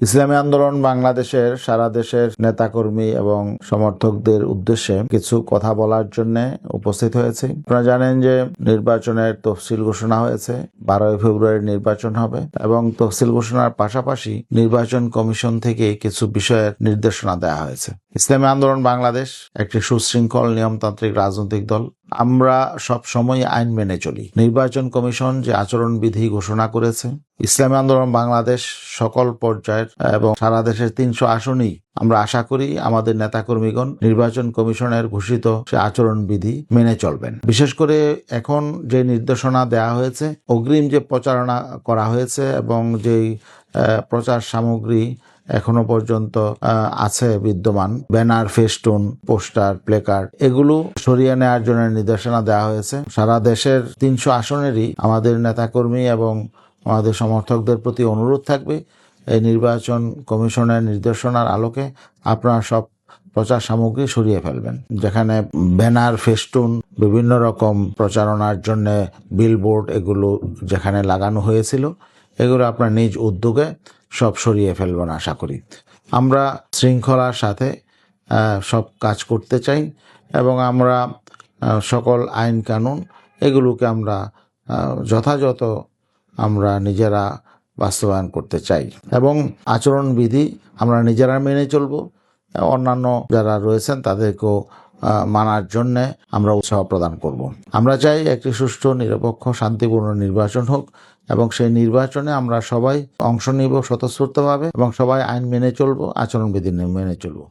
ইসলামী আন্দোলন বাংলাদেশের, সারা দেশের নেতাকর্মী এবং সমর্থকদের উদ্দেশ্যে কিছু কথা বলার জন্য উপস্থিত হয়েছে। আপনারা জানেন যে নির্বাচনের তফসিল ঘোষণা হয়েছে, বারোই ফেব্রুয়ারি নির্বাচন হবে এবং তফসিল ঘোষণার পাশাপাশি নির্বাচন কমিশন থেকে কিছু বিষয়ের নির্দেশনা দেওয়া হয়েছে। ইসলামী আন্দোলন বাংলাদেশ একটি সুশৃঙ্খল নিয়মতান্ত্রিক রাজনৈতিক দল। আমরা সব সময় আইন মেনে চলি। নির্বাচন কমিশন যে আচরণবিধি ঘোষণা করেছে, ইসলামী আন্দোলন বাংলাদেশ সকল পর্যায়ের এবং সারা দেশের তিনশো আসনই আমরা আশা করি আমাদের নেতাকর্মীগণ, নির্বাচন কমিশনের ঘোষিত সে আচরণবিধি মেনে চলবেন। বিশেষ করে এখন যে নির্দেশনা দেওয়া হয়েছে, অগ্রিম যে প্রচারণা করা হয়েছে এবং যেই প্রচার সামগ্রী এখনও পর্যন্ত আছে বিদ্যমান, ব্যানার, ফেস্টুন, পোস্টার, প্লেকার্ড, এগুলো সরিয়ে নেওয়ার জন্য নির্দেশনা দেওয়া হয়েছে। সারা দেশের তিনশো আসনেরই আমাদের নেতাকর্মী এবং আমাদের সমর্থকদের প্রতি অনুরোধ থাকবে এই নির্বাচন কমিশনের নির্দেশনার আলোকে আপনারা সব প্রচার সামগ্রী সরিয়ে ফেলবেন। যেখানে ব্যানার, ফেস্টুন, বিভিন্ন রকম প্রচারণার জন্য বিলবোর্ড এগুলো যেখানে লাগানো হয়েছিল, এগুলো আপনার নিজ উদ্যোগে সব সরিয়ে ফেলবেন আশা করি। আমরা শৃঙ্খলার সাথে সব কাজ করতে চাই এবং আমরা সকল আইন কানুন এগুলোকে আমরা যথাযথ আমরা নিজেরা বাস্তবায়ন করতে চাই। এবং আচরণবিধি আমরা নিজেরা মেনে চলব। অন্যান্য যারা রয়েছেন তাদেরকেও মানার জন্য আমরা উৎসাহ প্রদান করব। আমরা চাই একটি সুষ্ঠু, নিরপেক্ষ, শান্তিপূর্ণ নির্বাচন হোক এবং সেই নির্বাচনে আমরা সবাই অংশ নিব স্বতঃস্ফূর্তভাবে এবং সবাই আইন মেনে চলব, আচরণবিধি মেনে চলবো।